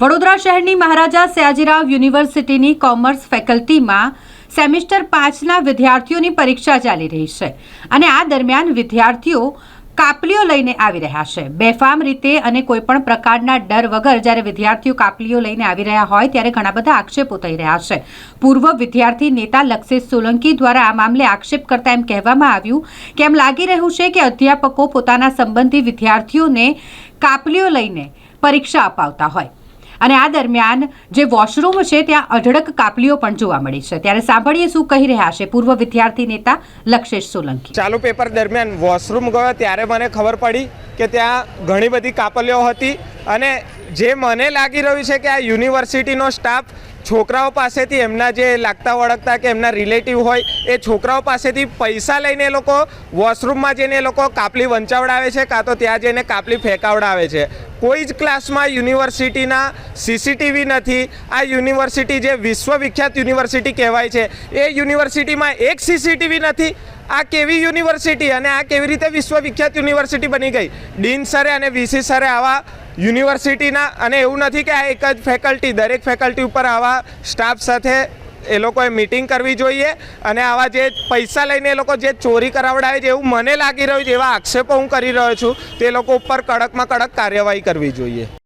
વડોદરા શહેરની મહારાજા સયાજીરાવ યુનિવર્સિટીની commerce ફેકલ્ટીમાં semester પાંચના વિદ્યાર્થીઓની પરીક્ષા ચાલી રહી છે અને આ દરમિયાન વિદ્યાર્થીઓ કાપલીઓ લઈને આવી રહ્યા છે. બેફામ રીતે અને કોઈપણ પ્રકારના ડર વગર જ્યારે વિદ્યાર્થીઓ કાપલીઓ લઈને આવી રહ્યા હોય ત્યારે ઘણા બધા આક્ષેપો થઈ રહ્યા છે. પૂર્વ વિદ્યાર્થી નેતા લક્ષેશ સોલંકી દ્વારા આ મામલે આક્ષેપ કરતા એમ કહેવામાં આવ્યું કે એમ લાગી રહ્યું છે કે અધ્યાપકો પોતાના સંબંધી વિદ્યાર્થીઓને કાપલીઓ લઈને પરીક્ષા અપાવતા હોય. અને આ દરમિયાન જે વોશરૂમ છે, ત્યાં અઢળક કાપલીઓ પણ જોવા મળી છે. ત્યારે સાંભળીએ શું કહી રહ્યા છે પૂર્વ વિદ્યાર્થી નેતા લક્ષેશ સોલંકી. ચાલુ પેપર દરમિયાન વોશરૂમ ગયો, ત્યારે મને ખબર પડી કે ત્યાં ઘણી બધી કાપલીઓ હતી અને જે મને લાગી રહ્યું છે કે આ યુનિવર્સિટીનો સ્ટાફ છોકરાઓ પાસેથી એમના જે લાગતા વળગતા કે એમના રિલેટિવ હોય, એ છોકરાઓ પાસેથી પૈસા લઈને એ લોકો વોશરૂમમાં જઈને એ લોકો કાપલી વંચાવડાવે છે, કાં તો ત્યાં જઈને કાપલી ફેંકાવડાવે છે. કોઈ જ ક્લાસમાં યુનિવર્સિટીના સીસીટીવી નથી. આ યુનિવર્સિટી જે વિશ્વવિખ્યાત યુનિવર્સિટી કહેવાય છે, એ યુનિવર્સિટીમાં એક સીસીટીવી નથી. આ કેવી યુનિવર્સિટી અને આ કેવી રીતે વિશ્વવિખ્યાત યુનિવર્સિટી બની ગઈ? ડીન સરે અને વીસી સરે આવા યુનિવર્સિટીના અને એવું નથી કે આ એક જ ફેકલ્ટી, દરેક ફેકલ્ટી ઉપર આવા સ્ટાફ સાથે એ લોકોએ મિટિંગ કરવી જોઈએ અને આવા જે પૈસા લઈને એ લોકો જે ચોરી કરાવડાવે છે એવું મને લાગી રહ્યું છે, એવા આક્ષેપો હું કરી રહ્યો છું, તે લોકો ઉપર કડકમાં કડક કાર્યવાહી કરવી જોઈએ.